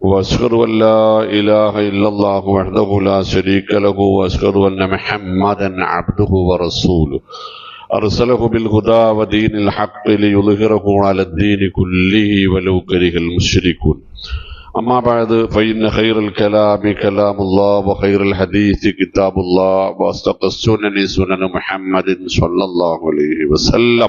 وأشهد أن لا إله إلا الله وحده لا شريك له وأشهد أن محمدا عبده ورسوله. أرسله بالهدى ودين الحق ليظهره على الدين كله ولو كره المشركون. أما بعد فإن خير الكلام كلام الله وخير الحديث كتاب الله وأصدق السنن سنن محمد صلى الله عليه وسلم.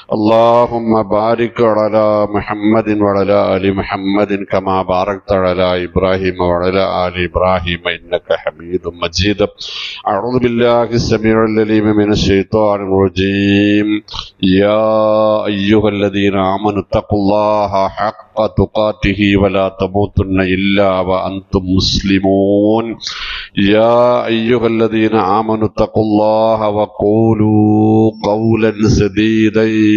اللهم بارك على محمد وعلى آل محمد كما باركت على إبراهيم وعلى آل إبراهيم إنك حميد مجيد أعوذ بالله السميع العليم من الشيطان الرجيم يا أيها الذين آمنوا اتقوا الله حق تقاته ولا تموتن إلا وأنتم مسلمون يا أيها الذين آمنوا اتقوا الله وقولوا قولا سديدا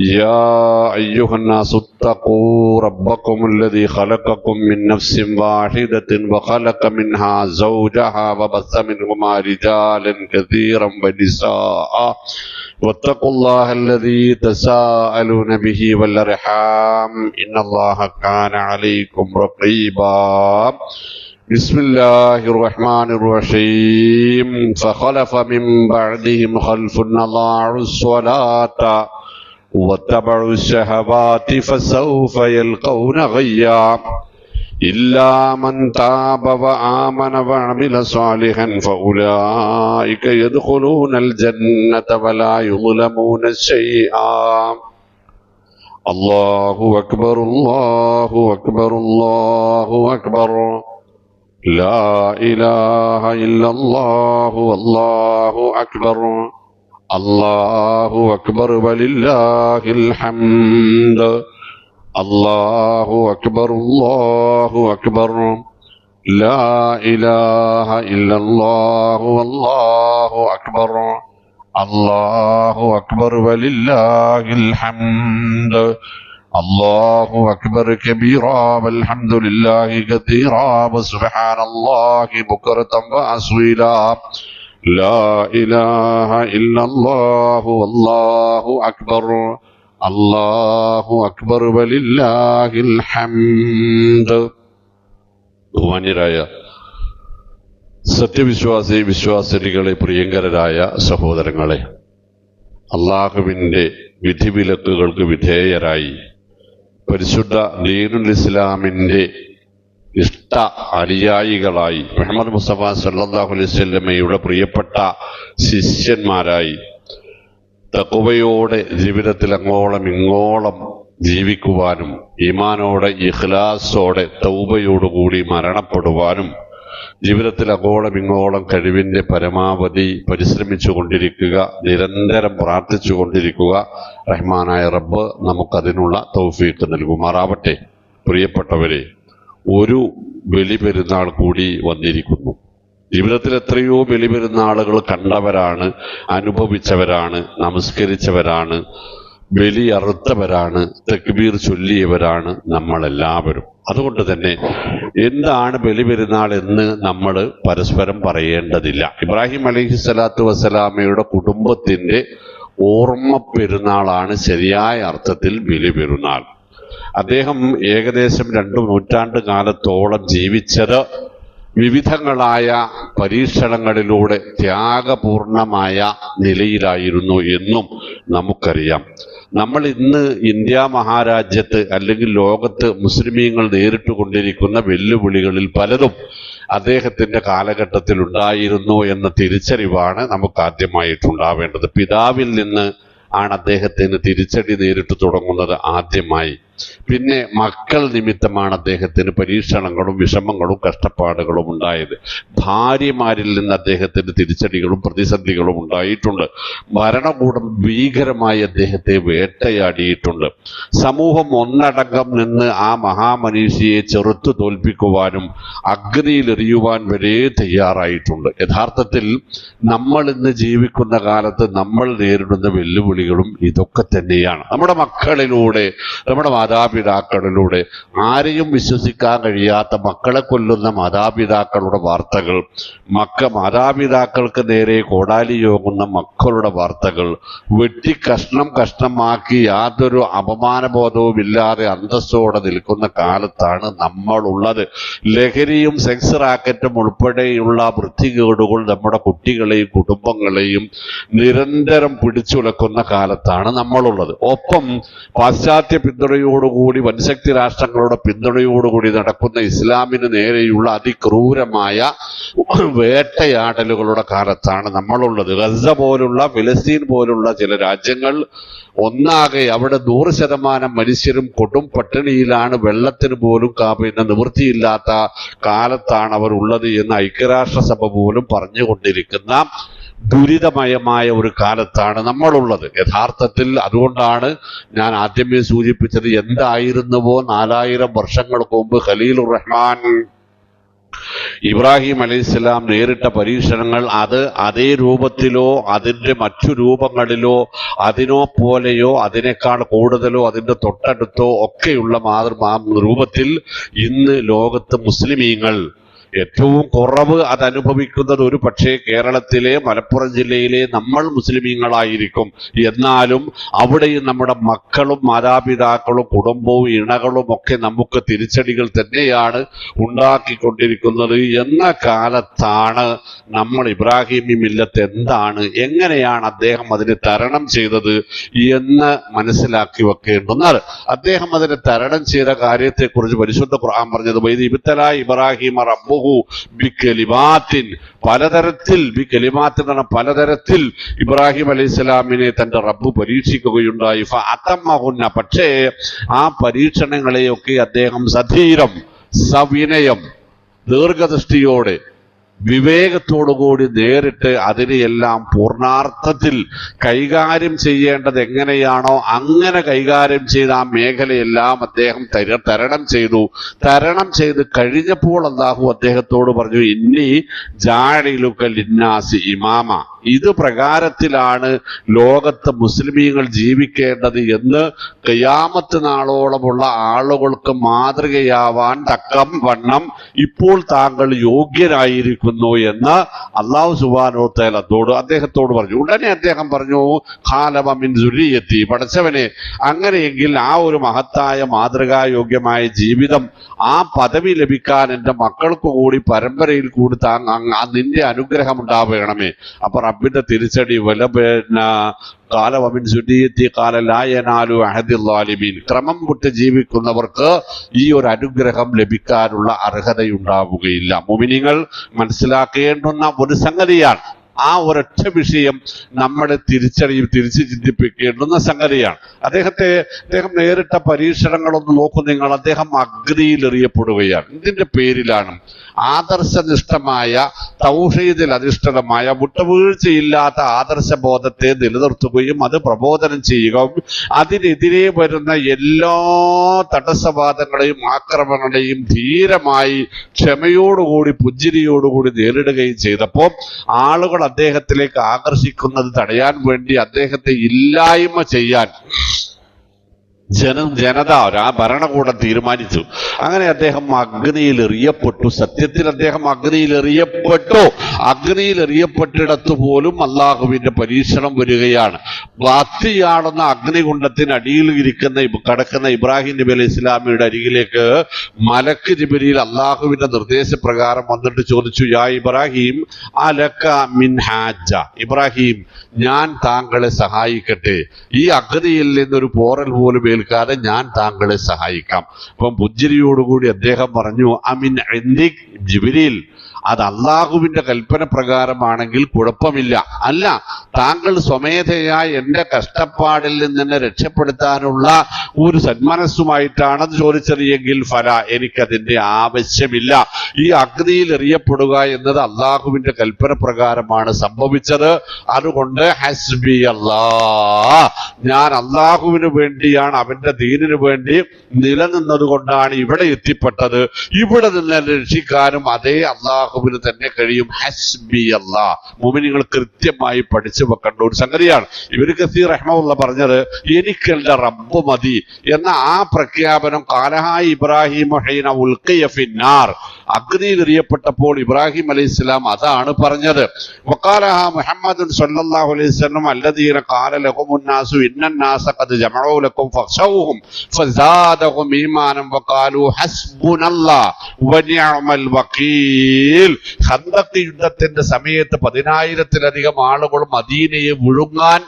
يا أيها الناس اتقوا ربكم الذي خلقكم من نفس واحدة وخلق منها زوجها وبث منهما رجالا كثيرا ونساء. واتقوا الله الذي تساءلون به والأرحام. إن الله كان عليكم رقيبا. بسم الله الرحمن الرحيم. فخلف من بعدهم خلف أضاعوا الصلاة. واتبعوا الشهوات فسوف يلقون غيا. إلا من تاب وآمن وعمل صالحا فأولئك يدخلون الجنة ولا يظلمون شيئا. الله أكبر الله أكبر الله أكبر. لا إله إلا الله والله أكبر. الله أكبر ولله الحمد الله أكبر الله أكبر لا إله إلا الله والله أكبر الله أكبر ولله الحمد الله أكبر كبيرا والحمد لله كثيرا وسبحان الله بكرة وأصيلا لا إله إلا الله والله أكبر الله أكبر ولله الحمد ബഹുമാന്യരായ സത്യവിശ്വാസി വിശ്വാസിനികളെ പ്രിയങ്കരരായ സഹോദരങ്ങളെ അള്ളാഹുവിൻ്റെ വിധിവിലക്കുകൾക്ക് വിധേയരായി പരിശുദ്ധ ദീനുൽ ഇസ്ലാമിൻ്റെ ഇഷ്ട അനുയായികളായി. മുഹമ്മദ് മുസ്തഫ സല്ലാഹു അലൈഹി സ്വല്ലമ്മയുടെ പ്രിയപ്പെട്ട ശിഷ്യന്മാരായി. തക്കുവയോടെ ജീവിതത്തിൽ അങ്ങോളം ഇങ്ങോളം ജീവിക്കുവാനും ഈമാനോടെ ഇഖ്ലാസോടെ തൗബയോടുകൂടി മരണപ്പെടുവാനും ജീവിതത്തിൽ അങ്ങോളം ഇങ്ങോളം കഴിവിന്റെ പരമാവധി പരിശ്രമിച്ചു കൊണ്ടിരിക്കുക നിരന്തരം പ്രാർത്ഥിച്ചു കൊണ്ടിരിക്കുക റഹ്മാനായ റബ്ബ് നമുക്കതിനുള്ള തൗഫീക്ക് നൽകുമാറാവട്ടെ. പ്രിയപ്പെട്ടവരെ ഒരു ബലിപെരുന്നാൾ കൂടി വന്നിരിക്കുന്നു. ജീവിതത്തിൽ എത്രയോ ബലിപെരുന്നാളുകൾ കണ്ടവരാണ് അനുഭവിച്ചവരാണ് നമസ്കരിച്ചവരാണ് ബലി അറുത്തവരാണ് തെക്കുബീർ ചൊല്ലിയവരാണ് നമ്മളെല്ലാവരും. അതുകൊണ്ട് തന്നെ എന്താണ് ബലിപെരുന്നാൾ എന്ന് നമ്മൾ പരസ്പരം പറയേണ്ടതില്ല. ഇബ്രാഹിം അലഹി സ്വലാത്തു വസ്സലാമയുടെ കുടുംബത്തിന്റെ ഓർമ്മ പെരുന്നാളാണ് ശരിയായ അർത്ഥത്തിൽ ബലിപെരുന്നാൾ. അദ്ദേഹം ഏകദേശം രണ്ടു നൂറ്റാണ്ട് കാലത്തോളം ജീവിച്ചത് വിവിധങ്ങളായ പരീക്ഷണങ്ങളിലൂടെ ത്യാഗപൂർണമായ നിലയിലായിരുന്നു എന്നും നമുക്കറിയാം. നമ്മൾ ഇന്ന് ഇന്ത്യ മഹാരാജ്യത്ത് അല്ലെങ്കിൽ ലോകത്ത് മുസ്ലിമീങ്ങൾ നേരിട്ട് കൊണ്ടിരിക്കുന്ന വെല്ലുവിളികളിൽ പലതും അദ്ദേഹത്തിന്റെ കാലഘട്ടത്തിൽ ഉണ്ടായിരുന്നു എന്ന തിരിച്ചറിവാണ് നമുക്ക് ആദ്യമായിട്ടുണ്ടാവേണ്ടത് പിതാവിൽ നിന്ന് ആണ് അദ്ദേഹത്തിന് തിരിച്ചടി നേരിട്ട് തുടങ്ങുന്നത് ആദ്യമായി. പിന്നെ മക്കൾ നിമിത്തമാണ് അദ്ദേഹത്തിന് പരീക്ഷണങ്ങളും വിഷമങ്ങളും കഷ്ടപ്പാടുകളും ഉണ്ടായത്. ഭാര്യമാരിൽ നിന്ന് അദ്ദേഹത്തിന് തിരിച്ചടികളും പ്രതിസന്ധികളും ഉണ്ടായിട്ടുണ്ട്. ഭരണകൂടം ഭീകരമായി അദ്ദേഹത്തെ വേട്ടയാടിയിട്ടുണ്ട്. സമൂഹം ഒന്നടങ്കം നിന്ന് ആ മഹാമനീഷിയെ ചെറുത്തു തോൽപ്പിക്കുവാനും അഗ്നിയിലെറിയുവാൻ വരെ തയ്യാറായിട്ടുണ്ട്. യഥാർത്ഥത്തിൽ നമ്മൾ ഇന്ന് ജീവിക്കുന്ന കാലത്ത് നമ്മൾ നേരിടുന്ന വെല്ലുവിളികളും ഇതൊക്കെ തന്നെയാണ്. നമ്മുടെ മക്കളിലൂടെ നമ്മുടെ മാതാപിതാക്കളിലൂടെ. ആരെയും വിശ്വസിക്കാൻ കഴിയാത്ത മക്കളെ കൊല്ലുന്ന മാതാപിതാക്കളുടെ വാർത്തകൾ മക്ക മാതാപിതാക്കൾക്ക് നേരെ കോടാലി യോകുന്ന മക്കളുടെ വാർത്തകൾ വെട്ടി കഷ്ണം കഷ്ണമാക്കി യാതൊരു അപമാനബോധവും ഇല്ലാതെ അന്തസ്സോടെ നിൽക്കുന്ന കാലത്താണ് നമ്മൾ ഉള്ളത് ലഹരിയും സെക്സ് റാക്കറ്റും ഉൾപ്പെടെയുള്ള വൃത്തികേടുകൾ നമ്മുടെ കുട്ടികളെയും കുടുംബങ്ങളെയും നിരന്തരം പിടിച്ചുലക്കുന്ന കാലത്താണ് നമ്മളുള്ളത്. ഒപ്പം പാശ്ചാത്യ പിന്തുണയോടുകൂടി വൻശക്തി രാഷ്ട്രങ്ങളുടെ പിന്തുണയോടുകൂടി നടക്കുന്ന ഇസ്ലാമിന് നേരെയുള്ള അതിക്രൂരമായ വേട്ടയാടലുകളുടെ കാലത്താണ് നമ്മളുള്ളത്. ഗസ പോലുള്ള ഫിലസ്തീൻ പോലുള്ള ചില രാജ്യങ്ങൾ ഒന്നാകെ അവിടെ നൂറ് ശതമാനം മനുഷ്യരും കൊടും പട്ടിണിയിലാണ് വെള്ളത്തിന് പോലും കാപ്പിന് നിവൃത്തിയില്ലാത്ത കാലത്താണ് അവർ ഉള്ളത് എന്ന് ഐക്യരാഷ്ട്രസഭ പോലും പറഞ്ഞുകൊണ്ടിരിക്കുന്ന ദുരിതമയമായ ഒരു കാലത്താണ് നമ്മളുള്ളത്. യഥാർത്ഥത്തിൽ അതുകൊണ്ടാണ് ഞാൻ ആദ്യമേ സൂചിപ്പിച്ചത് എന്തായിരുന്നുവോ നാലായിരം വർഷങ്ങൾക്ക് മുമ്പ് ഖലീലുർ റഹ്മാൻ. ഇബ്രാഹിം അലൈഹിസ്സലാം നേരിട്ട പരീക്ഷണങ്ങൾ അത് അതേ രൂപത്തിലോ അതിന്റെ മറ്റു രൂപങ്ങളിലോ അതിനോ പോലെയോ അതിനേക്കാൾ കൂടുതലോ അതിന്റെ തൊട്ടടുത്തോ ഒക്കെയുള്ള മാതൃ രൂപത്തിൽ ഇന്ന് ലോകത്ത് മുസ്ലിമീങ്ങൾ ഏറ്റവും കുറവ് അത് അനുഭവിക്കുന്നത് ഒരു പക്ഷേ കേരളത്തിലെ മലപ്പുറം ജില്ലയിലെ നമ്മൾ മുസ്ലിമീങ്ങളായിരിക്കും. എന്നാലും അവിടെയും നമ്മുടെ മക്കളും മാതാപിതാക്കളും കുടുംബവും ഇണകളും ഒക്കെ നമുക്ക് തിരിച്ചടികൾ തന്നെയാണ് ഉണ്ടാക്കിക്കൊണ്ടിരിക്കുന്നത്. എന്ന കാലത്താണ് നമ്മൾ ഇബ്രാഹിമി മില്ലത്ത് എന്താണ് എങ്ങനെയാണ് അദ്ദേഹം അതിനെ തരണം ചെയ്തത് എന്ന് മനസ്സിലാക്കി വെക്കേണ്ടുന്നത്. അദ്ദേഹം അതിനെ തരണം ചെയ്ത കാര്യത്തെക്കുറിച്ച് പരിശുദ്ധ ഖുർആൻ പറഞ്ഞത് വൈദ് ഇബ്രാഹിമ റബ്ബു ബിക്കലിമാത്തിൻ പലതരത്തിൽ ബി കലിമാത്തിൽ എന്ന് പലതരത്തിൽ ഇബ്രാഹിം അലൈഹി സ്വലാമിനെ തന്റെ റബ്ബ് പരീക്ഷിക്കുകയുണ്ടായി. ഫഅതമ്മഹുന്ന പക്ഷേ ആ പരീക്ഷണങ്ങളെയൊക്കെ അദ്ദേഹം സധീരം സവിനയം ദീർഘദൃഷ്ടിയോടെ വിവേകത്തോടുകൂടി നേരിട്ട് അതിനെയെല്ലാം പൂർണാർത്ഥത്തിൽ കൈകാര്യം ചെയ്യേണ്ടത് എങ്ങനെയാണോ അങ്ങനെ കൈകാര്യം ചെയ്ത ആ മേഖലയെല്ലാം അദ്ദേഹം തരണം ചെയ്തു. തരണം ചെയ്ത് കഴിഞ്ഞപ്പോൾ അള്ളാഹു അദ്ദേഹത്തോട് പറഞ്ഞു ഇന്നി ജാഴിലുക്ക ലിന്നാസി ഇമാമ. ഇത് പ്രകാരത്തിലാണ് ലോകത്ത് മുസ്ലിമീങ്ങൾ ജീവിക്കേണ്ടത് എന്ന് കയ്യാമത്ത് നാളോളമുള്ള ആളുകൾക്ക് മാതൃകയാവാൻ തക്കം വണ്ണം ഇപ്പോൾ താങ്കൾ യോഗ്യനായിരിക്കുന്നു എന്ന് അള്ളാഹു സുബാനോ തേലത്തോട് അദ്ദേഹത്തോട് പറഞ്ഞു. ഉടനെ അദ്ദേഹം പറഞ്ഞു ഖാലമിൻ സുരിയെത്തി പഠിച്ചവനെ അങ്ങനെയെങ്കിൽ ആ ഒരു മഹത്തായ മാതൃകായോഗ്യമായ ജീവിതം ആ പദവി ലഭിക്കാൻ എന്റെ മക്കൾക്ക് കൂടി പരമ്പരയിൽ കൂടി ആ നിന്റെ അനുഗ്രഹം ഉണ്ടാവണമേ. അപ്പൊ റബ്ബിന്റെ തിരിച്ചടി വല പിന്നെ ക്രമം വിട്ട് ജീവിക്കുന്നവർക്ക് ഈ ഒരു അനുഗ്രഹം ലഭിക്കാനുള്ള അർഹതയുണ്ടാവുകയില്ല. മുമിനിങ്ങൾ മനസ്സിലാക്കേണ്ടുന്ന ഒരു സംഗതിയാണ്. ആ ഒരൊറ്റ വിഷയം നമ്മളെ തിരിച്ചറിയും തിരിച്ചു ചിന്തിപ്പിക്കേണ്ടുന്ന സംഗതിയാണ്. അദ്ദേഹത്തെ അദ്ദേഹം നേരിട്ട പരീക്ഷണങ്ങളൊന്നും നോക്കൂ നിങ്ങൾ. അദ്ദേഹം അഗ്നിയിൽ എറിയപ്പെടുകയാണ് ഇതിന്റെ പേരിലാണ് ആദർശനിഷ്ഠമായ തൗഹീദിൽ അധിഷ്ഠിതമായ വിട്ടുവീഴ്ചയില്ലാത്ത ആദർശബോധത്തെ നിലനിർത്തുകയും അത് പ്രബോധനം ചെയ്യുകയും അതിനെതിരെ വരുന്ന എല്ലാ തടസ്സവാദങ്ങളെയും ആക്രമണങ്ങളെയും ധീരമായി ക്ഷമയോടുകൂടി പുഞ്ചിരിയോടുകൂടി നേരിടുകയും ചെയ്തപ്പോൾ ആളുകൾ അദ്ദേഹത്തിലേക്ക് ആകർഷിക്കുന്നത് തടയാൻ വേണ്ടി അദ്ദേഹത്തെ ഇല്ലായ്മ ചെയ്യാൻ ജനം ജനത ആ ഭരണകൂടം തീരുമാനിച്ചു. അങ്ങനെ അദ്ദേഹം അഗ്നിയിൽ എറിയപ്പെട്ടു സത്യത്തിൽ അദ്ദേഹം അഗ്നിയിൽ എറിയപ്പെട്ടു അഗ്നിയിൽ എറിയപ്പെട്ടിടത്ത് പോലും അള്ളാഹുവിന്റെ പരീക്ഷണം വരികയാണ്. ബാത്തിയാടുന്ന അഗ്നികുണ്ടത്തിനടിയിൽ ഇരിക്കുന്ന കടക്കുന്ന ഇബ്രാഹിം നബി അലൈഹി ഇസ്ലാമിയുടെ അരികിലേക്ക് മലക്ക് ജിബിരിയിൽ അള്ളാഹുവിന്റെ നിർദ്ദേശപ്രകാരം വന്നിട്ട് ചോദിച്ചു യാ ഇബ്രാഹിം അലക്ക മിൻ ഹാജ. ഇബ്രാഹിം ഞാൻ താങ്കളെ സഹായിക്കട്ടെ. ഈ അഗ്നിയിൽ നിന്നൊരു പോറൽ പോലും ഏൽക്കാതെ ഞാൻ താങ്കളെ സഹായിക്കാം. അപ്പം പുഞ്ചിരിയോടുകൂടി അദ്ദേഹം പറഞ്ഞു അമിൻ ജിബിരിയിൽ അത് അള്ളാഹുവിന്റെ കൽപ്പന പ്രകാരമാണെങ്കിൽ കുഴപ്പമില്ല. അല്ല താങ്കൾ സ്വമേധയാ എന്റെ കഷ്ടപ്പാടിൽ നിന്ന് എന്നെ രക്ഷപ്പെടുത്താനുള്ള ഒരു സന്മനസ്സുമായിട്ടാണ് അത് ചോദിച്ചത് ഫല എനിക്കതിന്റെ ആവശ്യമില്ല. ഈ അഗ്നിയിൽ എറിയപ്പെടുക എന്നത് അള്ളാഹുവിന്റെ കൽപ്പന പ്രകാരമാണ് സംഭവിച്ചത്. അതുകൊണ്ട് ഹസ്ബി അല്ലാ ഞാൻ അള്ളാഹുവിന് വേണ്ടിയാണ് അവന്റെ ദീനിനു വേണ്ടി നിലനിന്നത് കൊണ്ടാണ് ഇവിടെ എത്തിപ്പെട്ടത്. ഇവിടെ നിന്ന് രക്ഷിക്കാനും അതേ അള്ളാഹുവിന് തന്നെ കഴിയും. ഹസ്ബി അള്ളാ മോമിനികൾ കൃത്യമായി പഠിച്ചു വെക്കേണ്ട ഒരു സംഗതിയാണ്. ഇവർ കസീർ റഹ്മുള്ള പറഞ്ഞത് എനിക്ക് എന്റെ റബ്ബ് മതി എന്ന ആ പ്രഖ്യാപനം കാലഹായി ഇബ്രാഹിം ഹൈന ഉൽക്കയ ഫിന്നാർ. എറിയപ്പെട്ടപ്പോൾ ഇബ്രാഹിം അലൈഹി ഇസ്ലാം അതാണ് പറഞ്ഞത്. മുഹമ്മദ് അലൈഹി ലഹുമുന്നാസു വനിഅമൽ വക്കീൽ ഖന്തഖ് യുദ്ധത്തിന്റെ സമയത്ത് പതിനായിരത്തിലധികം ആളുകൾ മദീനയെ വിഴുങ്ങാൻ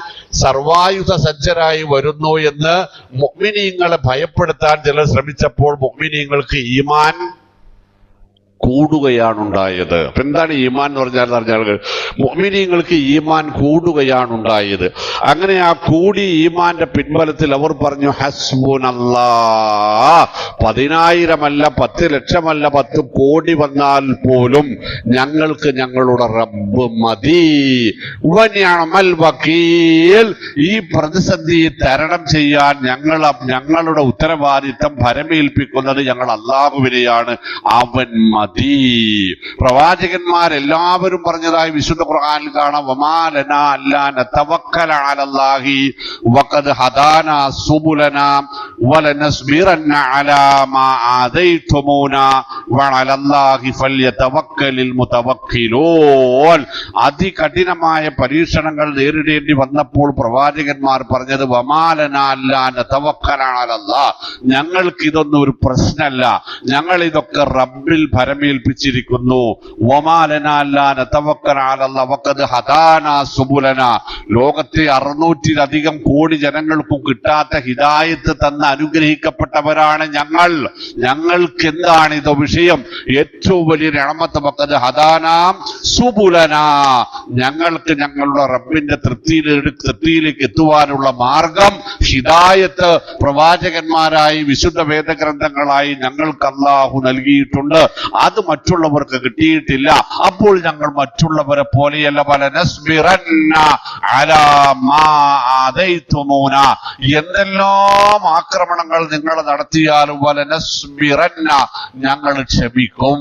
സർവായുധ സജ്ജരായി വരുന്നു എന്ന് മുഅ്മിനീങ്ങളെ ഭയപ്പെടുത്താൻ ചിലർ ശ്രമിച്ചപ്പോൾ മുഅ്മിനീങ്ങൾക്ക് ഈമാൻ കൂടുകയാണ് ഉണ്ടായത് എന്താണ് ഈമാൻ എന്ന് പറഞ്ഞാൽ പറഞ്ഞാൽ മൊമിനിയങ്ങൾക്ക് ഈമാൻ കൂടുകയാണ് ഉണ്ടായത് അങ്ങനെ ആ കൂടി ഈമാന്റെ പിൻബലത്തിൽ അവർ പറഞ്ഞു ഹസ്ബുനല്ലാ പതിനായിരമല്ല പത്ത് ലക്ഷമല്ല പത്ത് കോടി വന്നാൽ പോലും ഞങ്ങൾക്ക് ഞങ്ങളുടെ റബ്ബ് മതി. വനിഅമൽ വക്കീൽ ഈ പ്രതിസന്ധി തരണം ചെയ്യാൻ ഞങ്ങൾ ഞങ്ങളുടെ ഉത്തരവാദിത്തം ഭരമേൽപ്പിക്കുന്നത് ഞങ്ങൾ അള്ളാഹുവിനെയാണ്. അവൻ മതി. പ്രവാചകന്മാരെല്ലാവരും പറഞ്ഞതായി വിശുദ്ധ ഖുർആനിൽ കാണാം. തവക്കല അലല്ലാഹി വഖദ് മാ വഅലല്ലാഹി അതികഠിനമായ പരീക്ഷണങ്ങൾ നേരിടേണ്ടി വന്നപ്പോൾ പ്രവാചകന്മാർ പറഞ്ഞത് വമാലന അല്ലാന ഞങ്ങൾക്ക് ഇതൊന്നും ഒരു പ്രശ്നമല്ല. ഞങ്ങൾ ഇതൊക്കെ റബ്ബിൽ ഭരമേൽപ്പിച്ചിരിക്കുന്നു സുബുലന. ലോകത്തെ അറുന്നൂറ്റിലധികം കോടി ജനങ്ങൾക്കും കിട്ടാത്ത ഹിതായത്ത് തന്ന് അനുഗ്രഹിക്കപ്പെട്ടവരാണ് ഞങ്ങൾ. ഞങ്ങൾക്ക് എന്താണ് ഇത് വിഷയം? ഏറ്റവും വലിയ രമത്ത് വക്കത് ഹദാനാം സുബുലന. ഞങ്ങൾക്ക് ഞങ്ങളുടെ റബ്ബിന്റെ തൃപ്തിയിൽ തൃപ്തിയിലേക്ക് എത്തുവാനുള്ള മാർഗം ഹിതായത്ത് പ്രവാചകന്മാരായി വിശുദ്ധ വേദഗ്രന്ഥങ്ങളായി ഞങ്ങൾക്ക് അള്ളാഹു നൽകിയിട്ടുണ്ട്. അത് മറ്റുള്ളവർക്ക് കിട്ടിയിട്ടില്ല. അപ്പോൾ ഞങ്ങൾ മറ്റുള്ളവരെ പോലെയല്ല. പല നസ്ബിറന്ന അലാ മാ ആദൈതുമൂന എന്തെല്ലാം ആക്രമണങ്ങൾ നിങ്ങൾ നടത്തിയാലും വല നസ്ബിറന്ന ഞങ്ങൾ ക്ഷമിക്കും.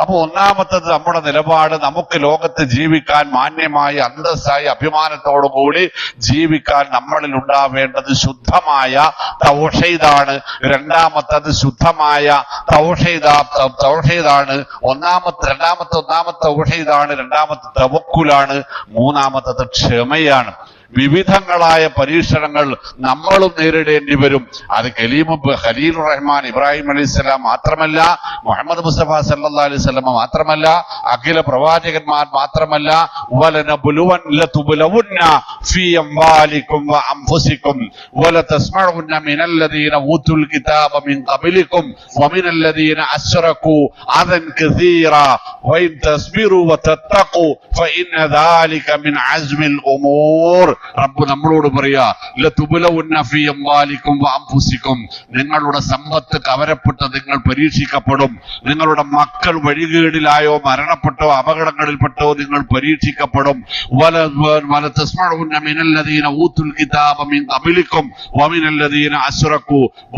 അപ്പൊ ഒന്നാമത്തത് നമ്മുടെ നിലപാട് നമുക്ക് ലോകത്ത് ജീവിക്കാൻ മാന്യമായി അന്തസ്സായി അഭിമാനത്തോടു കൂടി ജീവിക്കാൻ നമ്മളിൽ ഉണ്ടാവേണ്ടത് ശുദ്ധമായ തൗഷയിതാണ് രണ്ടാമത്തത് ശുദ്ധമായ തൗഷീദ തൗഷീദാണ് ഒന്നാമത്തെ രണ്ടാമത്തെ ഒന്നാമത്തെ തൗഹീദാണ് രണ്ടാമത്തെ തവക്കുലാണ് മൂന്നാമത്തത് ക്ഷമയാണ്. വിവിധങ്ങളായ പരീക്ഷണങ്ങൾ നമ്മളും നേരിടേണ്ടി വരും അത് കലീമ് ഖലീൽ റഹ്മാൻ ഇബ്രാഹിം അലൈഹി സ്വലാം മാത്രമല്ല മുഹമ്മദ് മുസ്തഫ സല്ലല്ലാഹു അലൈഹി വസല്ലമ മാത്രമല്ല അഖില പ്രവാചകന്മാർ മാത്രമല്ല വലനബുലുവൻ ലതുബലവുന്ന ഫീ അംവാലിക്കും വഅൻഫുസിക്കും വലതസ്മഉന്ന മിനല്ലദീന ഊതുൽ കിതാബ മിൻ ഖബലിക്കും വമിനല്ലദീന അശ്റകൂ അദൻ കസീറ വഇൻ തസ്ബിറു വതത്തഖു ഫഇന്ന ذلك من عزم الأمور റബ്ബ് നമ്മളോട് പറയാ നിങ്ങളുടെ സമ്പത്ത് കവരപ്പെട്ട് നിങ്ങൾ പരീക്ഷിക്കപ്പെടും. നിങ്ങളുടെ മക്കൾ വഴികേടിലായോ മരണപ്പെട്ടോ അപകടങ്ങളിൽപ്പെട്ടോ നിങ്ങൾ പരീക്ഷിക്കപ്പെടും.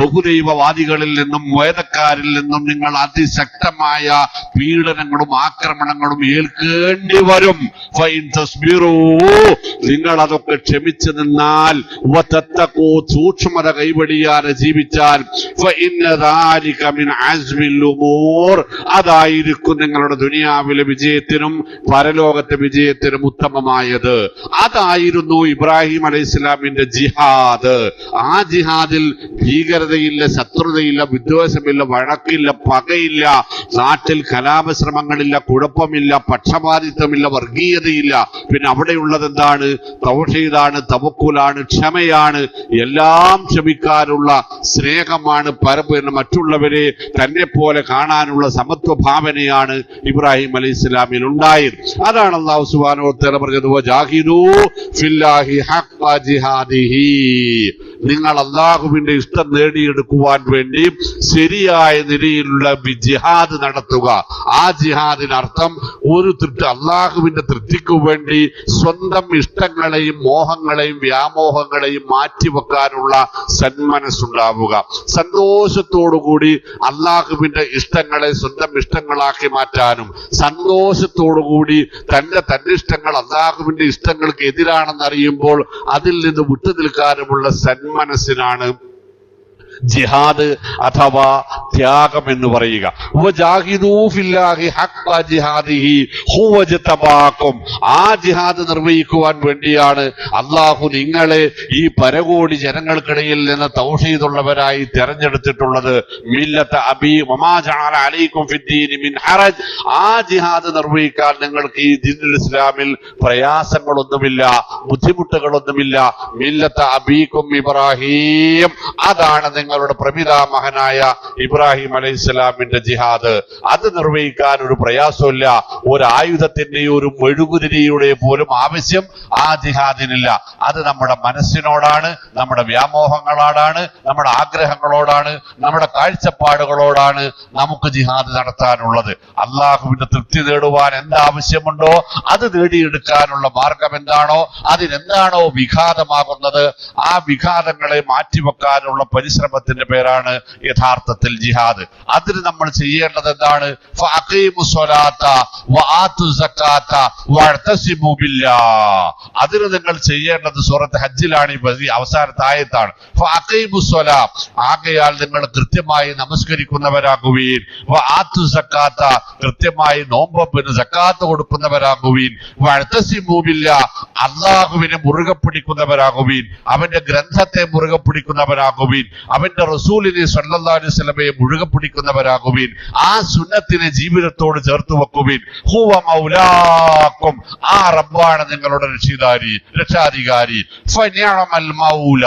ബഹുദൈവവാദികളിൽ നിന്നും വേദക്കാരിൽ നിന്നും നിങ്ങൾ അതിശക്തമായ പീഡനങ്ങളും ആക്രമണങ്ങളും ഏൽക്കേണ്ടി വരും. നിങ്ങൾ അതൊക്കെ നിങ്ങൾക്ക് ക്ഷമിച്ചു നിന്നാൽ സൂക്ഷ്മത കൈവടിയാതെ ജീവിച്ചാൽ അതായിരിക്കും നിങ്ങളുടെ ദുനിയാവിലെ വിജയത്തിനും പരലോകത്തെ വിജയത്തിനും ഉത്തമമായത്. അതായിരുന്നു ഇബ്രാഹിം അലൈഹിസ്ലാമിന്റെ ജിഹാദ്. ആ ജിഹാദിൽ ഭീകരതയില്ല ശത്രുതയില്ല വിദ്വേഷമില്ല വഴക്കില്ല പകയില്ല നാട്ടിൽ കലാപശ്രമങ്ങളില്ല കുഴപ്പമില്ല പക്ഷപാതിത്വമില്ല വർഗീയതയില്ല. പിന്നെ അവിടെയുള്ളത് എന്താണ്? തൗഷീ തൗഹീദാണ് തവക്കുലാണ് ക്ഷമയാണ് എല്ലാം ക്ഷമിക്കാനുള്ള സ്നേഹമാണ് പരപ്പിന് മറ്റുള്ളവരെ തന്നെ പോലെ കാണാനുള്ള സമത്വ ഭാവനയാണ് ഇബ്രാഹിം അലൈഹി ഇസ്ലാമിൽ ഉണ്ടായത്. അതാണ് അള്ളാഹു സുബാനോ പറഞ്ഞത് നിങ്ങൾ അള്ളാഹുവിന്റെ ഇഷ്ടം നേടിയെടുക്കുവാൻ വേണ്ടി ശരിയായ നിലയിലുള്ള ജിഹാദ് നടത്തുക. ആ ജിഹാദിനർത്ഥം ഒരു തൃപ്തി അള്ളാഹുവിന്റെ തൃപ്തിക്കു വേണ്ടി സ്വന്തം ഇഷ്ടങ്ങളെയും മോഹങ്ങളെയും വ്യാമോഹങ്ങളെയും മാറ്റിവെക്കാനുള്ള സന്മനസ്സുണ്ടാവുക. സന്തോഷത്തോടുകൂടി അള്ളാഹുവിന്റെ ഇഷ്ടങ്ങളെ സ്വന്തം ഇഷ്ടങ്ങളാക്കി മാറ്റാനും സന്തോഷത്തോടുകൂടി തന്റെ തന്റെ ഇഷ്ടങ്ങൾ അള്ളാഹുവിന്റെ ഇഷ്ടങ്ങൾക്ക് എതിരാണെന്ന് അറിയുമ്പോൾ അതിൽ നിന്ന് വിട്ടുനിൽക്കാനുമുള്ള സന്മനസ്സിനാണ് ജിഹാദ് അഥവാ ത്യാഗം എന്ന് പറയുക. ആ ജിഹാദ് നിർവഹിക്കുവാൻ വേണ്ടിയാണ് അള്ളാഹു നിങ്ങളെ ഈ പരകോടി ജനങ്ങൾക്കിടയിൽ നിന്ന് തൗഷീദുള്ളവരായി തെരഞ്ഞെടുത്തിട്ടുള്ളത്. മില്ലത്ത് അബി വമാ ജഅല അലൈക്കും ഫിദ്ദീനി മിൻ ഹറജ്. ആ ജിഹാദ് നിർവഹിക്കാൻ നിങ്ങൾക്ക് ഈ ദിനുൽ ഇസ്ലാമിൽ പ്രയാസങ്ങളൊന്നുമില്ല ബുദ്ധിമുട്ടുകളൊന്നുമില്ല. മില്ലത്ത് അബീക്കും ഇബ്രാഹീം അതാണ് നിങ്ങളുടെ പ്രപിതാമഹനായ ഇബ്രാഹിം അലൈഹി സ്വലാമിന്റെ ജിഹാദ്. അത് നിർവഹിക്കാൻ ഒരു പ്രയാസമില്ല ഒരു ആയുധത്തിന്റെയോ ഒരു മെഴുകുതിരിയുടെ പോലും ആവശ്യം ആ ജിഹാദിനില്ല. അത് നമ്മുടെ മനസ്സിനോടാണ് നമ്മുടെ വ്യാമോഹങ്ങളോടാണ് നമ്മുടെ ആഗ്രഹങ്ങളോടാണ് നമ്മുടെ കാഴ്ചപ്പാടുകളോടാണ് നമുക്ക് ജിഹാദ് നടത്താനുള്ളത്. അള്ളാഹുവിന്റെ തൃപ്തി നേടുവാൻ എന്താവശ്യമുണ്ടോ അത് നേടിയെടുക്കാനുള്ള മാർഗം എന്താണോ അതിനെന്താണോ വിഘാതമാകുന്നത് ആ വിഘാതങ്ങളെ മാറ്റിവെക്കാനുള്ള പരിശ്രമത്തിന്റെ പേരാണ് യഥാർത്ഥത്തിൽ ജിഹാദ്. അതിന് നമ്മൾ ചെയ്യേണ്ടത് എന്താണ്. അതിന് നിങ്ങൾ ചെയ്യേണ്ടത് സൂറത്ത് ഹജ്ജിലാണ് ഈ അവസാനത്തായത്താണ്. ആകയാൽ നിങ്ങൾ കൃത്യമായി നമസ്കരിക്കുന്നവരാകുവീൻ. കൃത്യമായി നോമ്പത്തിന് സക്കാത്ത് കൊടുക്കുന്നവരാകുവീൻ. അള്ളാഹുവിനെ മുറുകെ പിടിക്കുന്നവരാകുവീൻ അവന്റെ ഗ്രന്ഥത്തെ മുറുകെ പിടിക്കുന്നവരാകുവീൻ അവന്റെ റസൂലിനെ സല്ലല്ലാഹു അലൈഹി മുഴുകെ പിടിക്കുന്നവരാകുവീൻ. ആ സുന്നത്തിനെ ജീവിതത്തോട് ചേർത്ത് വെക്കുവിൻ. ഹുവ മൗലാക്കും. ആ റബ്ബാണ് നിങ്ങളുടെ രക്ഷിതാരി രക്ഷാധികാരി. മൗല.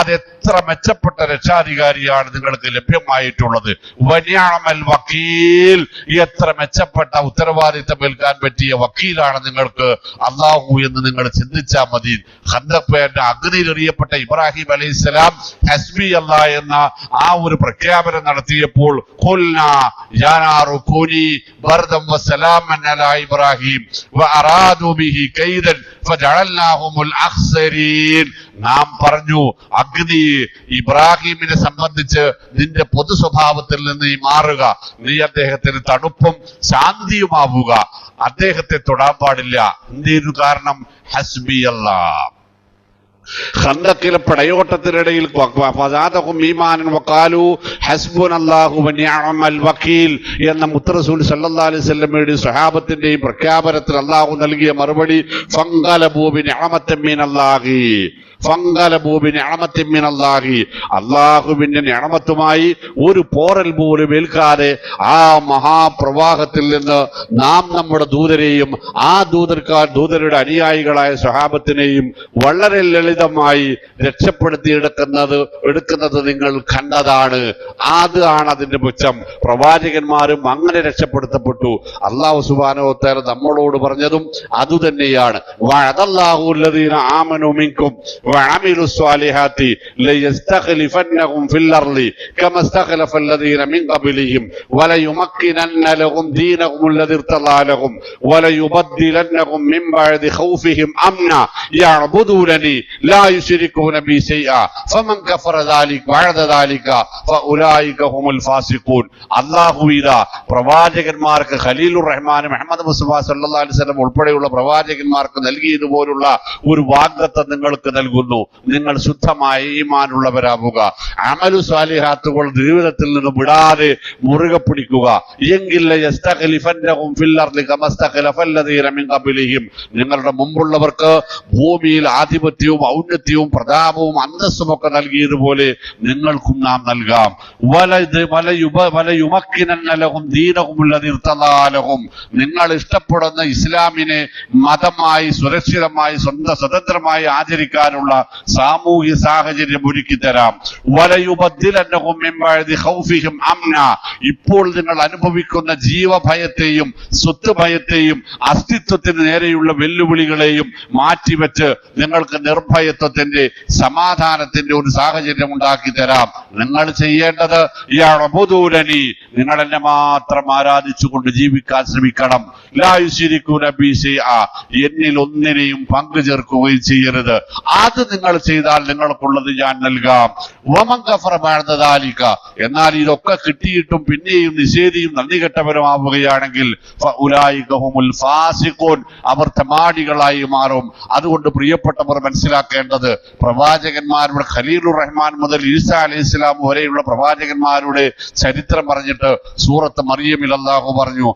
അതെത്ര മെച്ചപ്പെട്ട രക്ഷാധികാരിയാണ് നിങ്ങൾക്ക് ലഭ്യമായിട്ടുള്ളത്. വനിഅമൽ വക്കീൽ. എത്ര മെച്ചപ്പെട്ട ഉത്തരവാദിത്തം ഏൽക്കാൻ പറ്റിയ വക്കീലാണ് നിങ്ങൾക്ക് അള്ളാഹു എന്ന് നിങ്ങൾ ചിന്തിച്ചാൽ മതി. അഗ്നിയിൽ എറിയപ്പെട്ട ഇബ്രാഹിം അലൈഹിസ്സലാം ഹസ്ബി അല്ല എന്ന ആ ഒരു പ്രഖ്യാപനം നടത്തിയപ്പോൾ നാം പറഞ്ഞു അഗ്നി ഇബ്രാഹിമിനെ സംബന്ധിച്ച് നിന്റെ പൊതു സ്വഭാവത്തിൽ നിന്ന് നീ മാറുക. നീ അദ്ദേഹത്തിന് തണുപ്പും ശാന്തിയുമാവുക. അദ്ദേഹത്തെ തൊടാൻ പാടില്ല. എന്തേരു കാരണം? ഹസ്ബി അല്ലാ ഖന്തക്കിലെ പടയോട്ടത്തിനിടയിൽ എന്ന മുത്തറസൂൽ സല്ലല്ലാഹു അലൈഹി വസല്ലമയുടെ സ്വഹാബത്തിന്റെയും പ്രഖ്യാപനത്തിൽ അള്ളാഹു നൽകിയ മറുപടി ഫങ്കലബൂ ബിനിഅമത്തിൻ മിനല്ലാഹി മിനല്ലാഹി. അള്ളാഹുവിന്റെ നിഅമത്തുമായി ഒരു പോറൽ പോലും ഏൽക്കാതെ ആ മഹാപ്രവാഹത്തിൽ നിന്ന് നാം നമ്മുടെ ദൂതരെയും ആ ദൂതർക്കാർ ദൂതരുടെ അനുയായികളായ സ്വഹാബത്തിനെയും വളരെ ലളിതമായി രക്ഷപ്പെടുത്തി എടുക്കുന്നത് എടുക്കുന്നത് നിങ്ങൾ കണ്ടതാണ്. അതാണ് അതിന്റെ പുച്ഛം. പ്രവാചകന്മാരും അങ്ങനെ രക്ഷപ്പെടുത്തപ്പെട്ടു. അള്ളാഹു സുബാനോത്തേര നമ്മളോട് പറഞ്ഞതും അതുതന്നെയാണ്. വഅദല്ലാഹുല്ലദീന ആമനു മിൻകും വഅമിലു സ്വാലിഹാത്തി ലയസ്തഖ്ലിഫന്നഹും ഫിൽ അർളി കമ استخلف الذين من قبلهم وليمكنن لهم دينهم الذي ارتضى لهم وليبدلنهم من بعد خوفهم امنا يعبدونني لا يشركون بي شيئا فمن كفر ذلك بعد ذلك فاولئك هم الفاسقون അള്ളാഹു ഇതാ പ്രവാചകന്മാർക്ക് ഖലീലുർ റഹ്മാൻ മുഹമ്മദ് മുസ്തഫ സല്ലല്ലാഹു അലൈഹി വസല്ലം ഉൾപ്പെടെയുള്ള പ്രവാചകന്മാർക്ക് നൽകിയതുപോലുള്ള ഒരു വാഗ്ദത്തം നിങ്ങൾക്ക് നൽകുന്നു നൽകുന്നു നിങ്ങൾ ശുദ്ധമായ ഈമാനുള്ളവരാവുക. അമലു സ്വാലിഹാത്തുകൾ ജീവിതത്തിൽ നിന്ന് വിടാതെ മുറുകെ പിടിക്കുക. എങ്കിൽ നിങ്ങളുടെ മുമ്പുള്ളവർക്ക് ഭൂമിയിൽ ആധിപത്യവും ഔന്നത്യവും പ്രതാപവും അന്തസ്സും ഒക്കെ നൽകിയതുപോലെ നിങ്ങൾക്കും നാം നൽകാം. നിങ്ങൾ ഇഷ്ടപ്പെടുന്ന ഇസ്ലാമിനെ മതമായി സുരക്ഷിതമായി സ്വന്തം സ്വതന്ത്രമായി ആചരിക്കാനുള്ള സാമൂഹ്യ സാഹചര്യം ഒരുക്കി തരാം. ഇപ്പോൾ നിങ്ങൾ അനുഭവിക്കുന്ന ജീവഭയത്തെയും സ്വത്ത് ഭയത്തെയും അസ്തിത്വത്തിന് നേരെയുള്ള വെല്ലുവിളികളെയും മാറ്റിവെച്ച് നിങ്ങൾക്ക് നിർഭയത്വത്തിന്റെ സമാധാനത്തിന്റെ ഒരു സാഹചര്യം ഉണ്ടാക്കി തരാം. നിങ്ങൾ ചെയ്യേണ്ടത് യഅ്ബുദൂനനി നിങ്ങൾ എന്നെ മാത്രം ആരാധിച്ചുകൊണ്ട് ജീവിക്കാൻ ശ്രമിക്കണം. ലാ യുശ്രികൂന ബി എന്നിൽ ഒന്നിനെയും പങ്കു ചേർക്കുകയും ചെയ്യരുത്. അത് നിങ്ങൾ ചെയ്താൽ നിങ്ങൾക്കുള്ളത് ഞാൻ നൽകാം. ബഅദ എന്നാൽ ഇതൊക്കെ കിട്ടിയിട്ടും പിന്നെയും നിഷേധിയും നന്ദി കെട്ടവരുമാവുകയാണെങ്കിൽ അവർ തമാടികളായി മാറും. അതുകൊണ്ട് പ്രിയപ്പെട്ടവർ മനസ്സിലാക്കേണ്ടത് പ്രവാചകന്മാരുടെ ഖലീലുർ റഹ്മാൻ മുതൽ ഈസ അലൈഹി ഇസ്ലാം വരെയുള്ള പ്രവാചകന്മാരുടെ ചരിത്രം പറഞ്ഞിട്ട് സൂറത്ത് മറിയമിൽ അല്ലാഹു പറഞ്ഞു.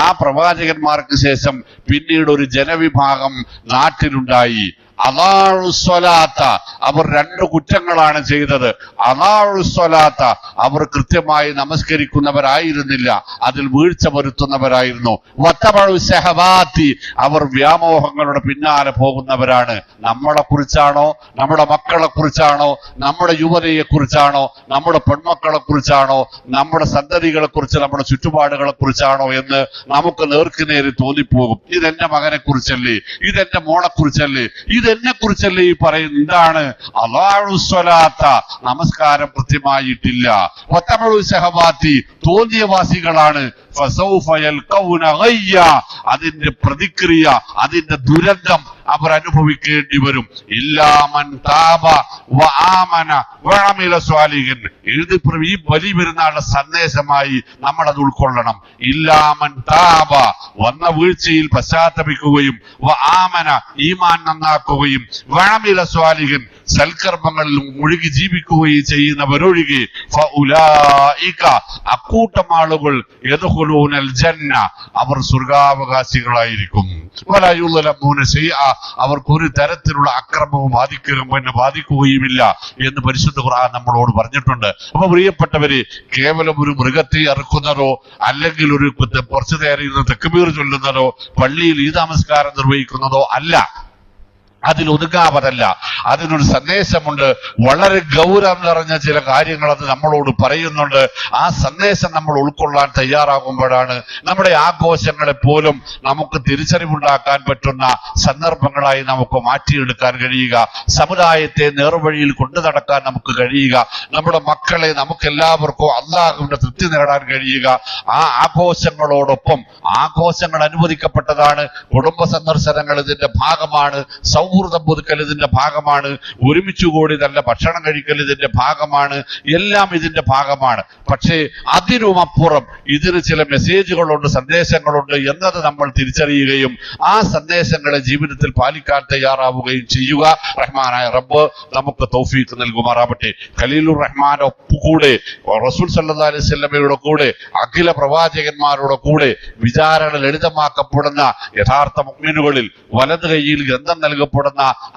ആ പ്രവാചകന്മാർക്ക് ശേഷം പിന്നീട് ഒരു ജനവിഭാഗം നാട്ടിലുണ്ടായി. അതാഴുസ്വലാത്ത അവർ രണ്ട് കുറ്റങ്ങളാണ് ചെയ്തത്. അതാഴുസ്വലാത്ത അവർ കൃത്യമായി നമസ്കരിക്കുന്നവരായിരുന്നില്ല. അതിൽ വീഴ്ച വരുത്തുന്നവരായിരുന്നു. വത്തമഴു സെഹവാത്തി. അവർ വ്യാമോഹങ്ങളുടെ പിന്നാലെ പോകുന്നവരാണ്. നമ്മളെ കുറിച്ചാണോ നമ്മുടെ മക്കളെ കുറിച്ചാണോ നമ്മുടെ യുവതയെ കുറിച്ചാണോ നമ്മുടെ പെൺമക്കളെ കുറിച്ചാണോ നമ്മുടെ സന്തതികളെ കുറിച്ച് നമ്മുടെ ചുറ്റുപാടുകളെ കുറിച്ചാണോ എന്ന് നമുക്ക് നേർക്കുനേരെ തോന്നിപ്പോകും. ഇതെന്റെ മകനെ കുറിച്ചല്ലേ ഇതെന്റെ മോളെ കുറിച്ചല്ലേ ഇതെന്നെ കുറിച്ചല്ലേ ഈ പറയുന്നത്? എന്താണ്? അലാഴുസ്വലാത്ത നമസ്കാരം കൃത്യമായിട്ടില്ല. ഒത്തമഴു സഹവാത്തി തോന്നിയവാസികളാണ്. അതിന്റെ പ്രതിക്രിയ അതിന്റെ ദുരന്തം അവർ അനുഭവിക്കേണ്ടി വരും. ഇല്ലാമൻ താപ വ ആമന വഅമില സ്വാലിഹൻ. എഴുതി ഈ ബലി പെരുന്നാളുടെ സന്ദേശമായി നമ്മൾ അത് ഉൾക്കൊള്ളണം. ഇല്ലാമൻ താപ വന്ന വീഴ്ചയിൽ പശ്ചാത്തപിക്കുകയും ആമന ഈമാൻ നന്നാക്കുകയും വഅമില സ്വാലികൻ സൽക്കർമ്മങ്ങളിൽ മുഴുകി ജീവിക്കുകയും ചെയ്യുന്നവരൊഴികെ അക്കൂട്ടം ആളുകൾ ജന്ന അവർ സ്വർഗാവകാശികളായിരിക്കും. അവർക്ക് ഒരു തരത്തിലുള്ള അക്രമവും ബാധിക്കുകയും പിന്നെ ബാധിക്കുകയുമില്ല എന്ന് പരിശുദ്ധ ഖുർആൻ നമ്മളോട് പറഞ്ഞിട്ടുണ്ട്. അപ്പൊ പ്രിയപ്പെട്ടവര് കേവലം ഒരു മൃഗത്തെ അറുക്കുന്നതോ അല്ലെങ്കിൽ ഒരു കുറച്ചു നേരം ഇരുന്ന് തെക്കുപീർ ചൊല്ലുന്നതോ പള്ളിയിൽ ഈ നമസ്കാരം നിർവഹിക്കുന്നതോ അല്ല. അതിൽ ഒതുങ്ങാവതല്ല. അതിനൊരു സന്ദേശമുണ്ട്. വളരെ ഗൗരവം നിറഞ്ഞ ചില കാര്യങ്ങൾ അത് നമ്മളോട് പറയുന്നുണ്ട്. ആ സന്ദേശം നമ്മൾ ഉൾക്കൊള്ളാൻ തയ്യാറാകുമ്പോഴാണ് നമ്മുടെ ആഘോഷങ്ങളെ പോലും നമുക്ക് തിരിച്ചറിവുണ്ടാക്കാൻ പറ്റുന്ന സന്ദർഭങ്ങളായി നമുക്ക് മാറ്റിയെടുക്കാൻ കഴിയുക. സമുദായത്തെ നേർവഴിയിൽ കൊണ്ടു നടക്കാൻ നമുക്ക് കഴിയുക. നമ്മുടെ മക്കളെ നമുക്ക് എല്ലാവർക്കും അള്ളാഹുവിന്റെ തൃപ്തി നേടാൻ കഴിയുക. ആ ആഘോഷങ്ങളോടൊപ്പം ആഘോഷങ്ങൾ അനുവദിക്കപ്പെട്ടതാണ്. കുടുംബ സന്ദർശനങ്ങൾ ഇതിന്റെ ഭാഗമാണ്. സൗഹൃദം പുതുക്കൽ ഇതിന്റെ ഭാഗമാണ്. ഒരുമിച്ച് കൂടി നല്ല ഭക്ഷണം കഴിക്കൽ ഇതിന്റെ ഭാഗമാണ്. എല്ലാം ഇതിന്റെ ഭാഗമാണ്. പക്ഷേ അതിനുമപ്പുറം ഇതിന് ചില മെസ്സേജുകളുണ്ട് സന്ദേശങ്ങളുണ്ട് എന്നത് നമ്മൾ തിരിച്ചറിയുകയും ആ സന്ദേശങ്ങളെ ജീവിതത്തിൽ പാലിക്കാൻ തയ്യാറാവുകയും ചെയ്യുക. റഹ്മാനായ റബ്ബ് നമുക്ക് തൗഫീഖ് നൽകുമാറാവട്ടെ. ഖലീലുർ റഹ്മാൻ കൂടെ റസൂൽ സല്ലാ അലൈഹി വസല്ലമയുടെ കൂടെ അഖില പ്രവാചകന്മാരുടെ കൂടെ വിചാരണ ലളിതമാക്കപ്പെടുന്ന യഥാർത്ഥ മുഗ്മിനുകളിൽ വലത് കൈയിൽ ഗ്രന്ഥം നൽകപ്പെടുന്ന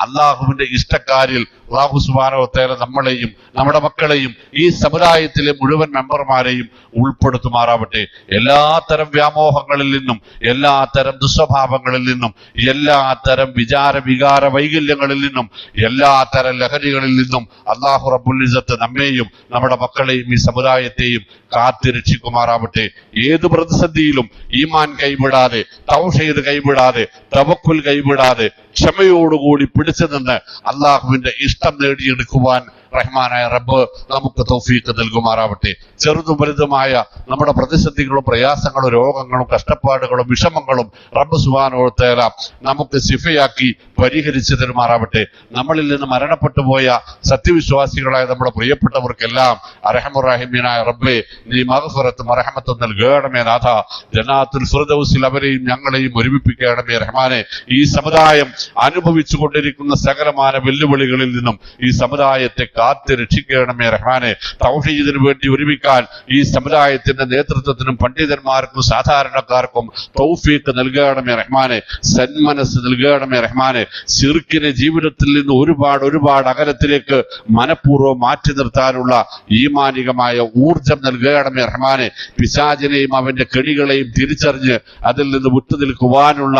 അള്ളാഹുവിന്റെ ഇഷ്ടക്കാരിൽ അള്ളാഹു സുബാനോത്തേല നമ്മളെയും നമ്മുടെ മക്കളെയും ഈ സമുദായത്തിലെ മുഴുവൻ മെമ്പർമാരെയും ഉൾപ്പെടുത്തുമാറാവട്ടെ. എല്ലാത്തരം വ്യാമോഹങ്ങളിൽ നിന്നും എല്ലാത്തരം ദുസ്വഭാവങ്ങളിൽ നിന്നും എല്ലാത്തരം വിചാര വികാര വൈകല്യങ്ങളിൽ നിന്നും എല്ലാത്തരം ലഹരികളിൽ നിന്നും അള്ളാഹു റബ്ബുൽ ഇസ്സത്ത് നമ്മെയും നമ്മുടെ മക്കളെയും ഈ സമുദായത്തെയും കാത്തിരക്ഷിക്കുമാറാവട്ടെ. ഏത് പ്രതിസന്ധിയിലും ഈമാൻ കൈവിടാതെ തൗഷീദ് കൈവിടാതെ തവക്കുൽ കൈവിടാതെ ക്ഷമയോടുകൂടി പിടിച്ചു നിന്ന് അള്ളാഹുവിന്റെ ഇഷ്ടം നേടിയെടുക്കുവാൻ റഹ്മാനായ റബ്ബ് നമുക്ക് തൗഫീക്ക് നൽകുമാറാവട്ടെ. ചെറുതും വലുതുമായ നമ്മുടെ പ്രതിസന്ധികളും പ്രയാസങ്ങളും രോഗങ്ങളും കഷ്ടപ്പാടുകളും വിഷമങ്ങളും റബ്ബ് സുബാനോത്തേല നമുക്ക് സിഫയാക്കി പരിഹരിച്ചു തെരുമാറാവട്ടെ നമ്മളിൽ നിന്ന് മരണപ്പെട്ടു പോയ സത്യവിശ്വാസികളായ നമ്മുടെ പ്രിയപ്പെട്ടവർക്കെല്ലാം അരഹമുറാഹിമീനായ റബ്ബെ നീ മഹഫറത്തും അറഹമത്തും നൽകണമേ നാഥ. ജനാത്തുൽ ഫിർദൗസിൽ അവരെയും ഞങ്ങളെയും ഒരുമിപ്പിക്കണമേ റഹ്മാനെ. ഈ സമുദായം അനുഭവിച്ചു കൊണ്ടിരിക്കുന്ന സകലമാന വെല്ലുവിളികളിൽ നിന്നും ഈ സമുദായത്തെ കാത്ത് രക്ഷിക്കണമേ റഹ്മാനെ. തൗഹീദിന് വേണ്ടി ഒരുമിക്കാൻ ഈ സമുദായത്തിന്റെ നേതൃത്വത്തിനും പണ്ഡിതന്മാർക്കും സാധാരണക്കാർക്കും തൗഫീക്ക് നൽകണമേ റഹ്മാനെ. സന്മനസ് നൽകണമേ റഹ്മാനെ. സിർക്കിനെ ജീവിതത്തിൽ നിന്ന് ഒരുപാട് ഒരുപാട് അകലത്തിലേക്ക് മനഃപൂർവം മാറ്റി നിർത്താനുള്ള ഈമാനികമായ ഊർജം നൽകണമേ റഹ്മാനെ. പിശാചിനെയും അവന്റെ കെണികളെയും തിരിച്ചറിഞ്ഞ് അതിൽ നിന്ന് വിട്ടുനിൽക്കുവാനുള്ള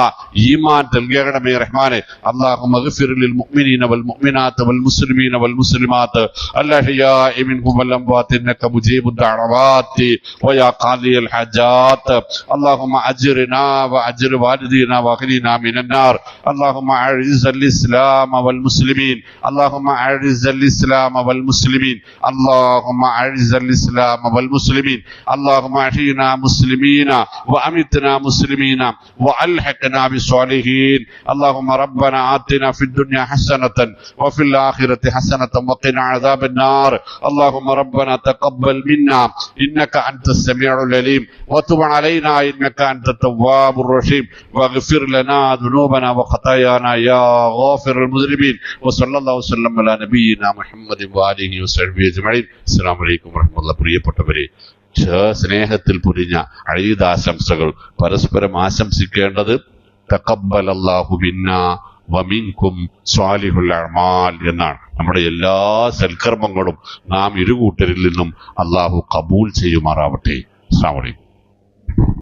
ഈമാൻ നൽകണമേ റഹ്മാനെ. അള്ളാഹു മഗ്ഫിറുലിൽ മുഅ്മിനീന വൽ മുഅ്മിനാത്ത് വൽ മുസ്ലിമീന വൽ മുസ്ലിമാത്ത്. അല്ലാഹിയ മിൻഹും വൽ അംവാത്ത് ഇന്നക മുജീബു ദഅവാത്തി വയാ ഖാലിയൽ ഹജാത്ത്. അല്ലാഹുമ്മ അജ്റിനാ വഅജ്ർ വാലിദീനാ വഖിനാ മിനന്നാർ. അല്ലാഹുമ്മ أعز الإسلام والمسلمين. اللهم أعز الإسلام والمسلمين. اللهم أعز الإسلام والمسلمين. اللهم أحينا مسلمين وأمتنا مسلمين وألحقنا بالصالحين اللهم ربنا آتنا في الدنيا حسنة وفي الآخرة حسنة وقنا عذاب النار. اللهم ربنا تقبل منا. إنك أنت السميع العليم. وتب علينا إنك أنت التواب الرحيم. واغفر لنا ذنوبنا وخطايانا يا غافر المذنبين وصلى الله وسلم على نبينا محمد وآله وصحبه أجمعين السلام عليكم ورحمة الله പ്രിയപ്പെട്ടവരെ ചേ- സ്നേഹത്തിൽ പൊരിഞ്ഞ അഴീദാശംസകൾ പരസ്പരം ആശംസിക്കേണ്ടത് തക്കബലല്ലാഹു മിന്ന വമിൻകും സ്വാലിഹുൽ അമാൽ എന്നാണ് നമ്മുടെ എല്ലാ സൽക്കർമ്മങ്ങളും നാം ഇരുകൂട്ടരിൽ നിന്നും അള്ളാഹു കബൂൽ ചെയ്യുമാറാവട്ടെ അസ്സാം വലൈക്കും